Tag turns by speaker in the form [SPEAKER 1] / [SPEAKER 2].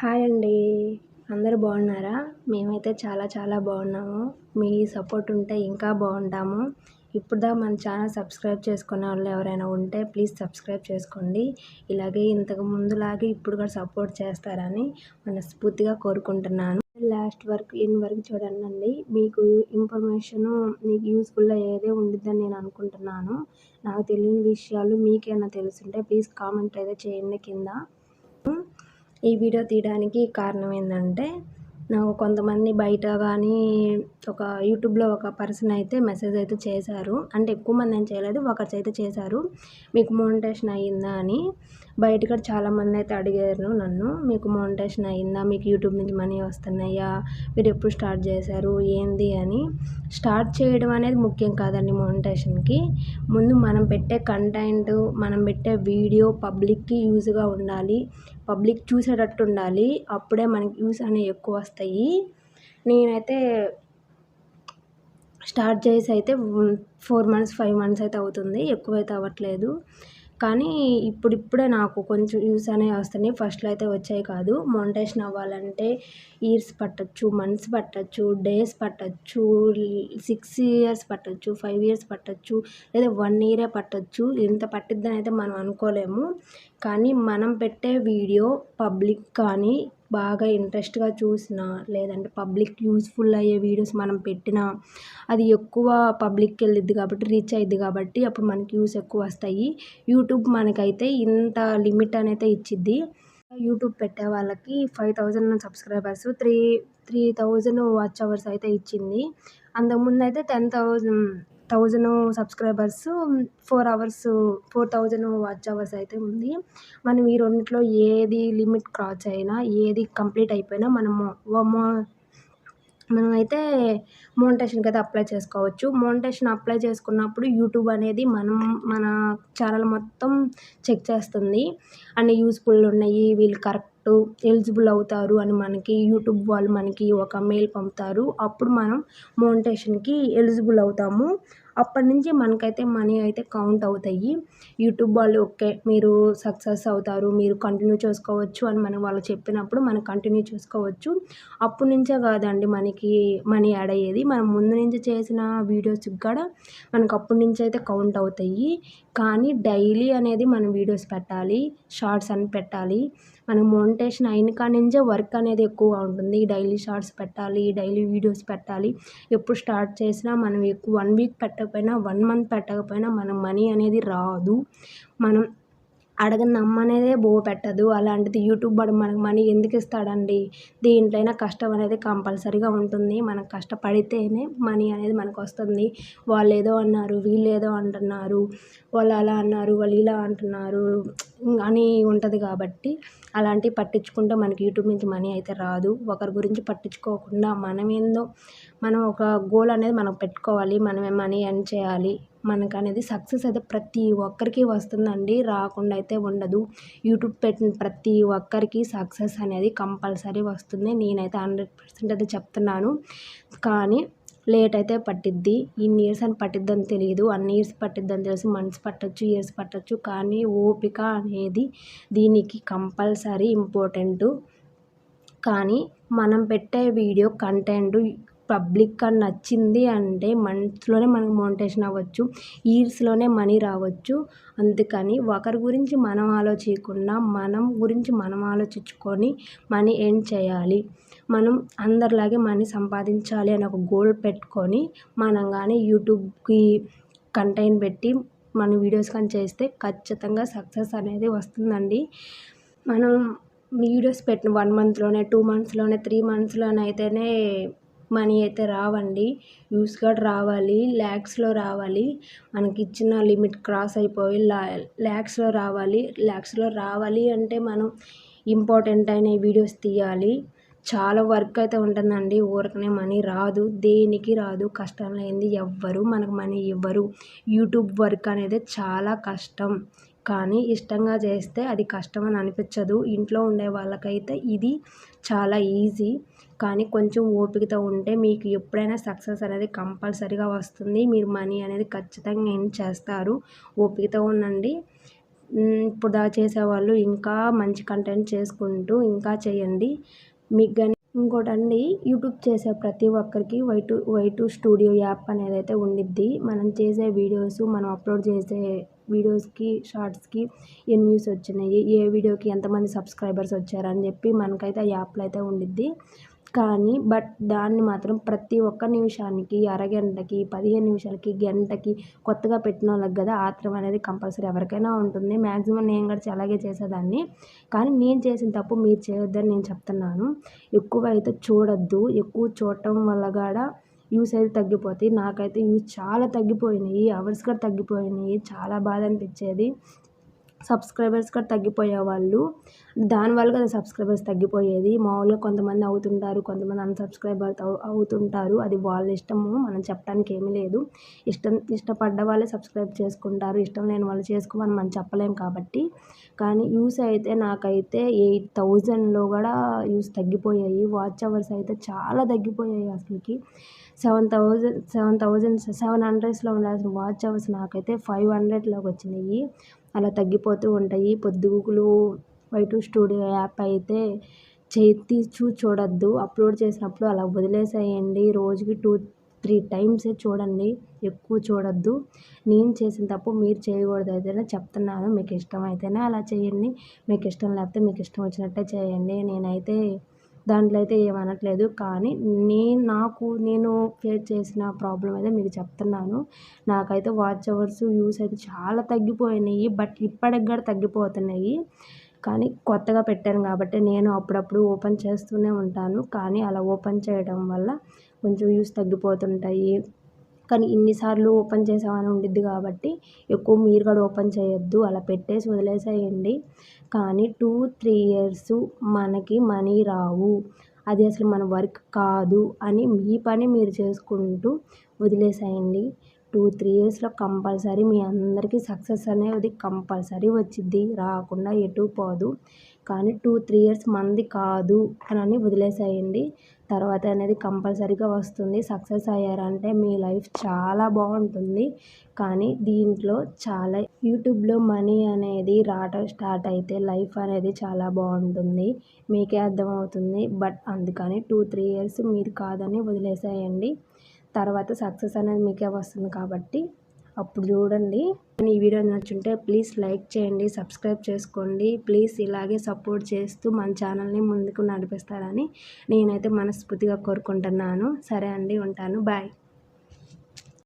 [SPEAKER 1] Hi అండి. అందరూ బాగున్నారా? మేమైతే చాలా చాలా బాగున్నాము. మీ సపోర్ట్ ఉంటే ఇంకా బాగుంటాము. ఇప్పుడుదా మన ఛానల్ సబ్స్క్రైబ్ చేసుకునే వాళ్ళు ఎవరైనా ఉంటే ప్లీజ్ సబ్స్క్రైబ్ చేసుకోండి. ఇలాగే ఇంతకు ముందులాగే ఇప్పుడు కూడా సపోర్ట్ చేస్తారని మనస్ఫూర్తిగా కోరుకుంటున్నాను. లాస్ట్ వరకు ఇన్ వరకు చూడండి మీకు ఇన్ఫర్మేషను మీకు యూస్ఫుల్ అయ్యేదే ఉండిద్దని నేను అనుకుంటున్నాను. నాకు తెలియని విషయాలు మీకేమైనా తెలుసుంటే ప్లీజ్ కామెంట్ అయితే చేయండి కింద. ఈ వీడియో తీయడానికి కారణం ఏంటంటే నాకు కొంతమంది బయట కానీ ఒక యూట్యూబ్లో ఒక పర్సన్ అయితే మెసేజ్ అయితే చేశారు. అంటే ఎక్కువ మంది ఏం చేయలేదు ఒకరు అయితే చేశారు. మీకు మోనిటేషన్ అయ్యిందా? అని బయట కూడా చాలామంది అయితే అడిగారు నన్ను. మీకు మోనిటేషన్ అయ్యిందా? మీకు యూట్యూబ్ నుంచి మనీ వస్తున్నాయా? మీరు ఎప్పుడు స్టార్ట్ చేశారు? ఏంది? అని. స్టార్ట్ చేయడం అనేది ముఖ్యం కాదండి మోనిటేషన్కి ముందు మనం పెట్టే కంటెంట్ మనం పెట్టే వీడియో పబ్లిక్కి యూజ్గా ఉండాలి. పబ్లిక్ చూసేటట్టు ఉండాలి. అప్పుడే మనకి వ్యూస్ అనేవి ఎక్కువ వస్తాయి. నేనైతే స్టార్ట్ చేసి అయితే ఫోర్ మంత్స్ ఫైవ్ మంత్స్ అయితే అవుతుంది. ఎక్కువైతే అవ్వట్లేదు. కానీ ఇప్పుడిప్పుడే నాకు కొంచెం యూస్ అనేవి వస్తున్నాయి. ఫస్ట్లో అయితే వచ్చాయి కాదు. మౌంటేషన్ అవ్వాలంటే ఇయర్స్ పట్టచ్చు మంత్స్ పట్టచ్చు డేస్ పట్టచ్చు సిక్స్ ఇయర్స్ పట్టచ్చు ఫైవ్ ఇయర్స్ పట్టచ్చు లేదా వన్ ఇయరే పట్టచ్చు. ఇంత పట్టిద్దని అయితే మనం అనుకోలేము. కానీ మనం పెట్టే వీడియో పబ్లిక్ కానీ బాగా ఇంట్రెస్ట్గా చూసిన లేదంటే పబ్లిక్ యూస్ఫుల్ అయ్యే వీడియోస్ మనం పెట్టినా అది ఎక్కువ పబ్లిక్కి వెళ్ళిద్ది కాబట్టి రీచ్ అయ్యిద్ది కాబట్టి అప్పుడు మనకి వ్యూస్ ఎక్కువ వస్తాయి. యూట్యూబ్ మనకైతే ఇంత లిమిట్ అనేది ఇచ్చిద్ది. యూట్యూబ్ పెట్టే వాళ్ళకి five thousand subscribers three three thousand watch hours అయితే ఇచ్చింది. అంతకుముందు అయితే ten thousand thousand subscribers four hours four thousand watch hours అయితే ఉంది. మనం ఈ రెండిట్లో ఏది లిమిట్ క్రాస్ అయినా ఏది కంప్లీట్ అయిపోయినా మనము మనమైతే మోనిటేషన్కి అయితే అప్లై చేసుకోవచ్చు. మోనిటేషన్ అప్లై చేసుకున్నప్పుడు యూట్యూబ్ అనేది మనం మన ఛానల్ మొత్తం చెక్ చేస్తుంది. అన్ని యూస్ఫుల్ ఉన్నాయి వీళ్ళు కరెక్ట్ ఎలిజిబుల్ అవుతారు అని మనకి యూట్యూబ్ వాళ్ళు మనకి ఒక మెయిల్ పంపుతారు. అప్పుడు మనం మోనిటేషన్కి ఎలిజిబుల్ అవుతాము. అప్పటి నుంచి మనకైతే మనీ అయితే కౌంట్ అవుతాయి. యూట్యూబ్ వాళ్ళు ఓకే మీరు సక్సెస్ అవుతారు మీరు కంటిన్యూ చేసుకోవచ్చు అని మనం వాళ్ళు చెప్పినప్పుడు మనం కంటిన్యూ చేసుకోవచ్చు. అప్పటి నుంచే కాదండి మనకి మనీ యాడ్ అయ్యేది. మనం ముందు నుంచి చేసిన వీడియోస్కి కూడా మనకు అప్పటి నుంచి అయితే కౌంట్ అవుతాయి. కానీ డైలీ అనేది మనం వీడియోస్ పెట్టాలి షార్ట్స్ అని పెట్టాలి. మనం మోనిటేషన్ అయిన కానుంచే వర్క్ అనేది ఎక్కువగా ఉంటుంది. డైలీ షార్ట్స్ పెట్టాలి డైలీ వీడియోస్ పెట్టాలి. ఎప్పుడు స్టార్ట్ చేసినా మనం ఎక్కువ వన్ వీక్ పెట్టకపోయినా వన్ మంత్ పెట్టకపోయినా మనం మనీ అనేది రాదు. మనం అడగని నమ్మనేదే బో పెట్టదు. అలాంటిది యూట్యూబ్ వాడు మనకు మనీ ఎందుకు ఇస్తాడండి? దేంట్లైనా కష్టం అనేది కంపల్సరీగా ఉంటుంది. మనం కష్టపడితేనే మనీ అనేది మనకు వస్తుంది. వాళ్ళు ఏదో అన్నారు వీళ్ళు ఏదో అంటున్నారు వాళ్ళు అలా అన్నారు వాళ్ళు ఇలా అంటున్నారు అని ఉంటుంది కాబట్టి అలాంటివి పట్టించుకుంటే మనకి యూట్యూబ్ నుంచి మనీ అయితే రాదు. ఒకరి గురించి పట్టించుకోకుండా మనం ఏందో మనం ఒక గోల్ అనేది మనం పెట్టుకోవాలి. మనమే మనీ ఎర్న్ చేయాలి. మనకు అనేది సక్సెస్ అయితే ప్రతి ఒక్కరికి వస్తుందండి. రాకుండా అయితే ఉండదు. యూట్యూబ్ పెట్టిన ప్రతి ఒక్కరికి సక్సెస్ అనేది కంపల్సరీ వస్తుంది. నేనైతే హండ్రెడ్ పర్సెంట్ అయితే చెప్తున్నాను. కానీ లేట్ అయితే పట్టిద్ది. ఇన్ని ఇయర్స్ అని పట్టిద్దని తెలియదు అన్ని ఇయర్స్ పట్టిద్దని తెలిసి మంత్స్ పట్టచ్చు ఇయర్స్ పట్టచ్చు. కానీ ఓపిక అనేది దీనికి కంపల్సరీ ఇంపార్టెంటు. కానీ మనం పెట్టే వీడియో కంటెంట్ పబ్లిక్ అని నచ్చింది అంటే మంత్స్లోనే మనకు మోనిటేషన్ అవ్వచ్చు ఇయర్స్లోనే మనీ రావచ్చు. అందుకని ఒకరి గురించి మనం ఆలోచించకుండా మనం గురించి మనం ఆలోచించుకొని మనీ ఎర్న్ చేయాలి. మనం అందరిలాగే మనీ సంపాదించాలి అని ఒక గోల్ పెట్టుకొని మనం కానీ యూట్యూబ్కి కంటెంట్ పెట్టి మన వీడియోస్ కానీ చేస్తే ఖచ్చితంగా సక్సెస్ అనేది వస్తుందండి. మనం వీడియోస్ పెట్టిన వన్ మంత్లోనే టూ మంత్స్లోనే త్రీ మంత్స్లోనే అయితేనే మనీ అయితే రావండి. యూస్ కార్డ్ రావాలి ల్యాక్స్లో రావాలి. మనకి ఇచ్చిన లిమిట్ క్రాస్ అయిపోయి లా ల్యాక్స్లో రావాలి. ల్యాక్స్లో రావాలి అంటే మనం ఇంపార్టెంట్ అయిన వీడియోస్ తీయాలి. చాలా వర్క్ అయితే ఉంటుందండి. ఊరికనే మనీ రాదు. దేనికి రాదు? కష్టం లేనిది ఎవ్వరు మనకు మనీ ఇవ్వరు. యూట్యూబ్ వర్క్ అనేది చాలా కష్టం. కానీ ఇష్టంగా చేస్తే అది కష్టం అని అనిపించదు. ఇంట్లో ఉండే వాళ్ళకైతే ఇది చాలా ఈజీ. కానీ కొంచెం ఓపికతో ఉంటే మీకు ఎప్పుడైనా సక్సెస్ అనేది కంపల్సరీగా వస్తుంది. మీరు మనీ అనేది ఖచ్చితంగా ఎర్న్ చేస్తారు? ఓపికతో ఉండండి. ఇప్పుడు దా చేసేవాళ్ళు ఇంకా మంచి కంటెంట్ చేసుకుంటూ ఇంకా చేయండి. మీకు కానీ ఇంకోటండి యూట్యూబ్ చేసే ప్రతి ఒక్కరికి వైటు వైటు స్టూడియో యాప్ అనేది అయితే ఉండిద్ది. మనం చేసే వీడియోస్ మనం అప్లోడ్ చేసే వీడియోస్కి షార్ట్స్కి ఎన్ని వ్యూస్ వచ్చినాయి ఏ వీడియోకి ఎంతమంది సబ్స్క్రైబర్స్ వచ్చారని చెప్పి మనకైతే ఆ యాప్లో అయితే ఉండిద్ది. కానీ బట్ దాన్ని మాత్రం ప్రతి ఒక్క నిమిషానికి అరగంటకి పదిహేను నిమిషాలకి గంటకి కొత్తగా పెట్టిన వాళ్ళకి కదా ఆత్రం అనేది కంపల్సరీ ఎవరికైనా ఉంటుంది. మ్యాక్సిమం నేను కూడా అలాగే చేసేదాన్ని. కానీ నేను చేసిన తప్పు మీరు చేయొద్దని నేను చెప్తున్నాను. ఎక్కువ అయితే చూడొద్దు. ఎక్కువ చూడటం వల్ల కూడా యూస్ అయితే తగ్గిపోతాయి. నాకైతే యూస్ చాలా తగ్గిపోయినాయి. అవర్స్ కూడా తగ్గిపోయినాయి. చాలా బాధ అనిపించేది. సబ్స్క్రైబర్స్ కూడా తగ్గిపోయేవాళ్ళు దానివల్ల కదా సబ్స్క్రైబర్స్ తగ్గిపోయేది. మామూలుగా కొంతమంది అవుతుంటారు కొంతమంది అన్సబ్స్క్రైబ్ అవుతుంటారు. అది వాళ్ళ ఇష్టము మనం చెప్పడానికి ఏమీ లేదు. ఇష్టం ఇష్టపడ్డ వాళ్ళే సబ్స్క్రైబ్ చేసుకుంటారు. ఇష్టం లేని వాళ్ళు చేసుకోమని మనం చెప్పలేం కాబట్టి. కానీ యూస్ అయితే నాకైతే ఎయిట్ థౌజండ్లో కూడా యూస్ తగ్గిపోయాయి. వాచ్ అవర్స్ అయితే చాలా తగ్గిపోయాయి అసలుకి. Seven thousand seven thousand seven హండ్రెడ్స్లో ఉండాల్సిన వాచ్ అవర్స్ నాకైతే ఫైవ్ హండ్రెడ్లోకి వచ్చినాయి. అలా తగ్గిపోతూ ఉంటాయి. పొద్దుగూకులు వైటు స్టూడియో యాప్ అయితే చేతి చూ చూడొద్దు. అప్లోడ్ చేసినప్పుడు అలా వదిలేసేయండి. రోజుకి టూ త్రీ టైమ్స్ చూడండి. ఎక్కువ చూడొద్దు. నేను చేసిన తప్పు మీరు చేయకూడదు అయితేనే చెప్తున్నాను. మీకు ఇష్టం అయితేనే అలా చేయండి. మీకు ఇష్టం లేకపోతే మీకు ఇష్టం వచ్చినట్టే చేయండి. నేనైతే దాంట్లో అయితే ఏమనట్లేదు. కానీ నేను నాకు నేను ఫేస్ చేసిన ప్రాబ్లం అయితే మీకు చెప్తున్నాను. నాకైతే వాచ్ అవర్స్ వ్యూస్ అయితే చాలా తగ్గిపోయినాయి. బట్ ఇప్పటికి కూడా తగ్గిపోతున్నాయి. కానీ కొత్తగా పెట్టాను కాబట్టి నేను అప్పుడప్పుడు ఓపెన్ చేస్తూనే ఉంటాను. కానీ అలా ఓపెన్ చేయడం వల్ల కొంచెం వ్యూస్ తగ్గిపోతుంటాయి. కానీ ఇన్నిసార్లు ఓపెన్ చేసామని ఉండిద్ది కాబట్టి ఎక్కువ మీరు కూడా ఓపెన్ చేయొద్దు అలా పెట్టేసి వదిలేసేయండి. కానీ టూ త్రీ ఇయర్స్ మనకి మనీ రావు. అది అసలు మన వర్క్ కాదు అని మీ పని మీరు చేసుకుంటూ వదిలేసేయండి. టూ త్రీ ఇయర్స్లో కంపల్సరీ మీ అందరికీ సక్సెస్ అనేది కంపల్సరీ వచ్చిద్ది. రాకుండా ఎటు పోదు. కానీ టూ త్రీ ఇయర్స్ మంది కాదు అని వదిలేసేయండి. తర్వాత అనేది కంపల్సరీగా వస్తుంది. సక్సెస్ అయ్యారంటే మీ లైఫ్ చాలా బాగుంటుంది. కానీ దీంట్లో చాలా యూట్యూబ్లో మనీ అనేది రావటం స్టార్ట్ అయితే లైఫ్ అనేది చాలా బాగుంటుంది. మీకే అర్థమవుతుంది. బట్ అందుకని టూ త్రీ ఇయర్స్ మీది కాదని వదిలేసేయండి. తర్వాత సక్సెస్ అనేది మీకే వస్తుంది కాబట్టి అప్పుడు చూడండి. ఈ వీడియో నచ్చుంటే ప్లీజ్ లైక్ చేయండి సబ్స్క్రైబ్ చేసుకోండి. ప్లీజ్ ఇలాగే సపోర్ట్ చేస్తూ మన ఛానల్ని ముందుకు నడిపిస్తారని నేనైతే మనస్ఫూర్తిగా కోరుకుంటున్నాను. సరే అండి ఉంటాను. బాయ్